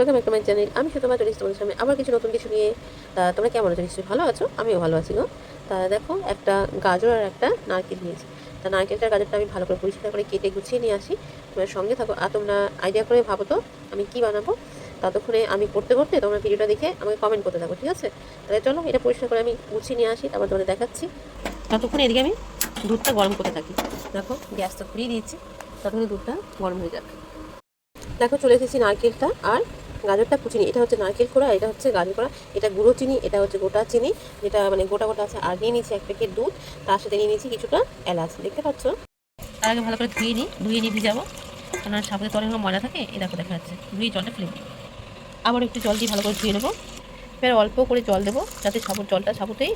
Welcome back to my channel. আমি সুতমা চলিস তোমাদের সামনে আবার কিছু নতুন কিছু নিয়ে। তা তোমরা কেমন আছো? নিশ্চয়ই ভালো আছো? আমিও ভালো আছি গো। তা দেখো, একটা গাজর আর একটা নারকেল নিয়েছি। তা নারকেলটা গাজরটা আমি ভালো করে পরিষ্কার করে কেটে গুছিয়ে নিয়ে আসি। তোমরা সঙ্গে থাকো। আর তোমরা আইডিয়া করে ভাবো তো, আমি কী বানাবো? ততক্ষণে আমি করতে করতে তোমরা ভিডিওটা দেখে আমাকে কমেন্ট করতে থাকো, ঠিক আছে? তাহলে চলো, এটা পরিষ্কার করে আমি গুছিয়ে নিয়ে আসি, তারপর তোমাদের দেখাচ্ছি। ততক্ষণে এদিকে আমি দুধটা গরম করতে থাকি। দেখো গ্যাসটা ঘুরিয়ে দিয়েছি। ততক্ষণে দুধটা গরম হয়ে যাবে। দেখো, চলে এসেছি নারকেলটা আর গাজরটা কুচিনি এটা হচ্ছে নারকেল কোড়া এটা হচ্ছে গাজর কোড়া এটা গুঁড়ো চিনি, এটা হচ্ছে গোটা চিনি, যেটা মানে গোটা গোটা আছে, আর নিয়ে নিয়েছি এক প্যাকেট দুধ, তার সাথে নিয়ে নিয়েছি কিছুটা এলাচ, দেখতে পাচ্ছ? তার আগে ভালো করে ধুয়ে নিই, ধুয়ে নিয়ে ভিজাবো কারণ সাবুতে তো অনেক মজা থাকে, এই দেখো দেখা যাচ্ছে, ধুয়ে জলটা ফেলে দিই। আবার একটু জল দিয়ে ভালো করে ধুয়ে নেব, এবার অল্প করে জল দেবো, যাতে সাবুর জলটা সাবুতেই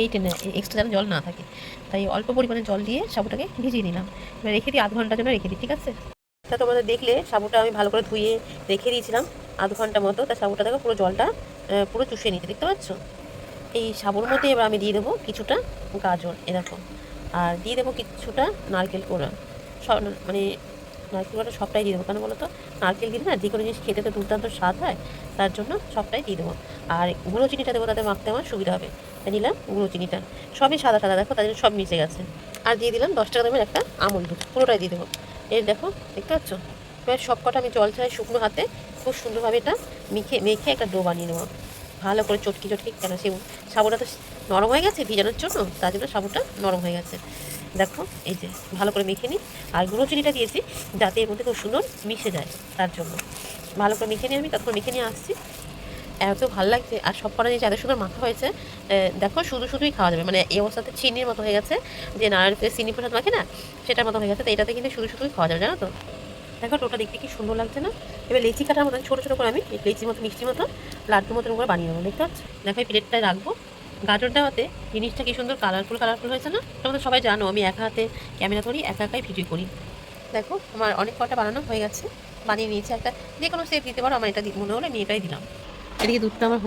এই টেনে এক্সট্রা যেন জল না থাকে। তাই অল্প পরিমাণে জল দিয়ে সাবুটাকে ভিজিয়ে নিলাম, এবার রেখে দিই আধ ঘণ্টার জন্য রেখে দিই, ঠিক আছে? তা তোমাদের দেখলে সাবুটা আমি ভালো করে ধুয়ে রেখে দিয়েছিলাম আধ ঘণ্টা মতো তা সাবুটা দেখো পুরো জলটা পুরো চুষিয়ে নিতে দেখতে পাচ্ছ? এই সাবুর মধ্যে এবার আমি দিয়ে দেবো কিছুটা গাজর, এ দেখো। আর দিয়ে দেবো কিছুটা নারকেল কোড়া সব মানে নারকেল কোড়াটা সবটাই দিয়ে দেবো, কেন বলো তো? নারকেল দিলে না যে কোনো জিনিস খেতে তো দুর্দান্ত স্বাদ হয়, তার জন্য সবটাই দিয়ে দেবো। আর গুঁড়ো চিনিটা দেবো, তাতে মাখতে আমার সুবিধা হবে। তাই নিলাম গুঁড়ো চিনিটা। সবই সাদা সাদা, দেখো তাদের সব মিশে গেছে। আর দিয়ে দিলাম দশ টাকা দামের একটা আমল দুধ, পুরোটাই দিয়ে দেবো। এর দেখো, দেখতে পাচ্ছ? এবার সব কটা আমি জল ছাড়াই শুকনো হাতে খুব সুন্দরভাবে এটা মেখে মেখে একটা ডো বানিয়ে নেব। ভালো করে চটকি চটকি কেন সে সাবুটা তো নরম হয়ে গেছে ভিজানোর জন্য, তার জন্য সাবুটা নরম হয়ে গেছে। দেখো, এই যে ভালো করে মেখে নিই। আর গুঁড়ো চিনিটা দিয়েছি যাতে এর মধ্যে খুব সুন্দর মিশে যায় তার জন্য। ভালো করে মেখে নিয়ে আমি তখন মেখে নিয়ে আসছি। এত ভালো লাগছে। আর সব কটা জিনিস এত সুন্দর মাখা হয়েছে। দেখো, শুধু শুধুই খাওয়া যাবে। মানে এই অবস্থাতে চিনির মতো হয়ে গেছে। যে নারকেলের চিনি প্রসাদ মাখে না, সেটার মতো হয়ে গেছে। তো এটাতে কিন্তু শুধু শুধুই খাওয়া যাবে, জানো তো? দেখো টোটা দেখতে কি সুন্দর লাগছে না? এবার লেচি কাটার মতন, ছোটো ছোটো করে আমি লেচির মতো মিষ্টির মতো লাড্ডুর মতন করে বানিয়ে নেব, দেখতে পাচ্ছ? দেখো, এই প্লেটটায় রাখব। গাজর দেওয়াতে জিনিসটা কি সুন্দর কালারফুল কালারফুল হয়েছে না? তোমরা সবাই জানো, আমি একা হাতে ক্যামেরা ধরি একা একাই ভিডিও করি। দেখো, আমার অনেক কটা বানানো হয়ে গেছে, বানিয়ে নিয়েছি একটা যে কোনো শেপ দিতে পারো, আমার এটা মনে হলো আমি এটাই দিলাম। এদিকে দুধটা আমার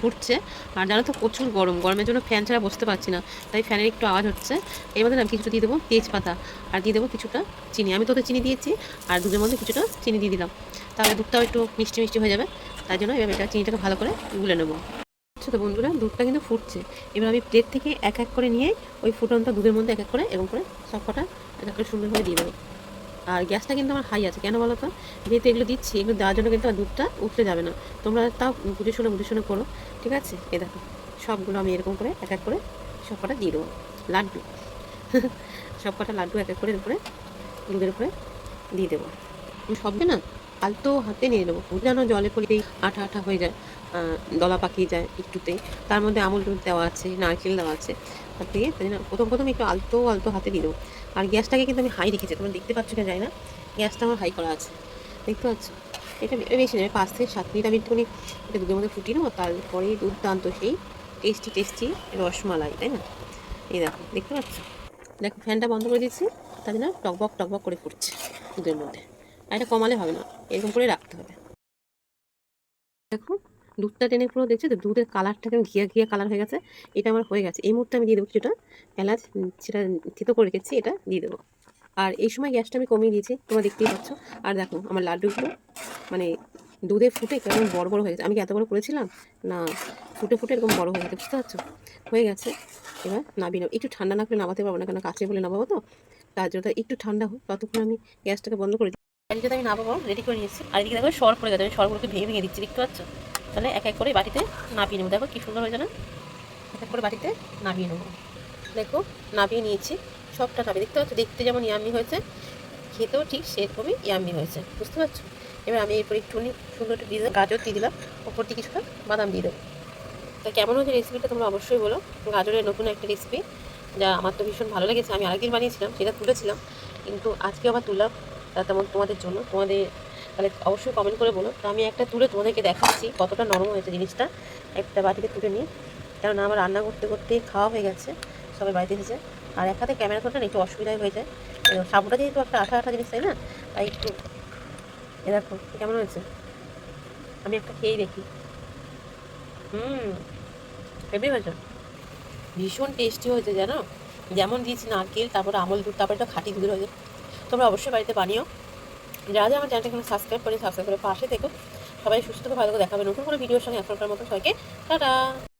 ফুটছে। আর জানো তো প্রচুর গরম, গরমের জন্য ফ্যান ছাড়া বসতে পারছি না, তাই ফ্যানের একটু আওয়াজ হচ্ছে। এর মধ্যে আমি কিছুটা দিয়ে দেবো তেজপাতা, আর দিয়ে দেবো কিছুটা চিনি। আমি তো চিনি দিয়েছি, আর দুধের মধ্যে কিছুটা চিনি দিয়ে দিলাম। তাহলে দুধটাও একটু মিষ্টি মিষ্টি হয়ে যাবে, তাই জন্য এবার এটা চিনিটাকে ভালো করে গুলে নেব। আচ্ছা তো বন্ধুরা? দুধটা কিন্তু ফুটছে। এবার আমি প্লেট থেকে এক এক করে নিয়ে ওই ফুটনটা দুধের মধ্যে এক এক করে এরকম করে সব কটা এক এক করে সুন্দরভাবে দিয়ে দেবো। আর গ্যাসটা কিন্তু আমার হাই আছে, কেন বলো তো? যেহেতু এগুলো দিচ্ছি, এগুলো দেওয়ার জন্য কিন্তু দুধটা উঠতে যাবে না। তোমরা তাও বুঝে শুনে বুঝে শুনে করো। ঠিক আছে? এ দেখো, সবগুলো আমি এরকম করে এক এক করে সব কটা দিয়ে দেবো। লাড্ডু। সব কটা লাড্ডু এক এক করে উপরে দুধের উপরে দিয়ে দেবো। সবকে না আলতো হাতে নিয়ে নেব। যেন জলে পড়েই আঠা আঠা হয়ে যায় দলা পাকিয়ে যায় একটুতেই তার মধ্যে আমুল দুধ দেওয়া আছে, নারকেল দেওয়া আছে। তার থেকে তাই জন্য প্রথম প্রথম একটু আলতো আলতো হাতে দিয়ে দেবো। আর গ্যাসটাকে কিন্তু আমি হাই রেখেছি, তোমরা দেখতে পাচ্ছ কি যায় না। গ্যাসটা আমার হাই করা আছে। দেখতে পাচ্ছ? এটা বেশি নেই পাঁচ থেকে সাত মিনিট আমি একটুখানি এটা দুধের মধ্যে ফুটিয়ে নেব তারপরে দুর্দান্ত সেই টেস্টি টেস্টি রসমালাই, তাই না? এই দেখো, দেখতে পাচ্ছ? দেখো, ফ্যানটা বন্ধ করে দিচ্ছি তার না টকবক টকবক করে ফুটছে দুধের মধ্যে। আর এটা কমালে হবে না, এরকম করে রাখতে হবে। দেখো, দুধটা টেনে পুরো দেখছ তো? দুধের কালারটা কেমন ঘিয়া ঘিয়া কালার হয়ে গেছে, এটা আমার হয়ে গেছে। এই মুহূর্তে আমি দিয়ে দেবো কিছুটা এলাচ সেটা থেতো করে রেখেছি, এটা দিয়ে দেবো। আর এই সময় গ্যাসটা আমি কমিয়ে দিয়েছি, তোমরা দেখতেই পাচ্ছ। আর দেখো, আমার লাড্ডুগুলো মানে দুধে ফুটে কেমন বড় বড় হয়ে গেছে। আমি কি এত বড় করেছিলাম? না, ফুটে ফুটে এরকম বড় হয়ে গেছে, বুঝতে পারছ? হয়ে গেছে। এবার নাবি নেব একটু ঠান্ডা না করে নামাতে পারব না, কেন কাছে বলে নামাবো তো? তার জন্য একটু ঠান্ডা হোক, ততক্ষণ আমি গ্যাসটাকে বন্ধ করে দিই। তো আমি নামাবো রেডি করে নিয়েছি। আর এদিকে দেখো, সর পড়ে গেছে। আমি সরগুলোকে ভেঙে ভেঙে দিচ্ছি, দেখতে পাচ্ছ? তাহলে এক এক করে বাটিতে নামিয়ে নেব। দেখো কি সুন্দর হয়েছে না? এক এক করে বাটিতে নামিয়ে নেব। দেখো, নামিয়ে নিয়েছি। সবটা নামিয়ে দেখতে পাচ্ছ, দেখতে যেমন ইয়ামি হয়েছে, খেতেও ঠিক সেরকমই ইয়াম্মি হয়েছে, বুঝতে পারছ? এবার আমি এরপর একটুখানি সুন্দর একটা দিয়ে গাজর দিয়ে দিলাম, ওপর দিয়ে কিছুটা বাদাম দিয়ে দেবো। তা কেমন হয়েছে রেসিপিটা তোমরা অবশ্যই বলো, গাজরের নতুন একটা রেসিপি যা আমার তো ভীষণ ভালো লেগেছে, আমি আরেকদিন বানিয়েছিলাম, সেটা তুলেছিলাম, কিন্তু আজকে আবার তুললাম, তা তেমন তোমাদের জন্য, তোমাদের তাহলে অবশ্যই কমেন্ট করে বলো। তো আমি একটা তুলে তোমাদেরকে দেখাচ্ছি, কতটা নরম হয়েছে জিনিসটা, একটা বাটিতে তুলে নিয়ে, কেননা আমার রান্না করতে করতে খাওয়া হয়ে গেছে, সবাই বাড়িতে এসেছে। আর এক হাতে ক্যামেরা না একটু অসুবিধাই হয়ে যায়। সাবুটা যেহেতু একটা আঠা আঠা জিনিস, তাই না? তাই একটু এ দেখো, কেমন হয়েছে? আমি একটা খেয়েই দেখি। হুম হেভি হয়েছে? ভীষণ টেস্টি হয়েছে, জানো? যেমন দিয়েছি নারকেল, তারপরে আমল দুধ, তারপরে একটা খাঁটি দুধের হয়েছে তোমরা অবশ্যই বাড়িতে বানিও। যারা যারা আমার চ্যানেলটা সাবস্ক্রাইব করে সাবস্ক্রাইব করে পাশে থেকো। সবাই সুস্থ ভালো করে দেখাবে নতুন কোনো ভিডিওর সঙ্গে এখনকার মতো সবাইকে। টাটা!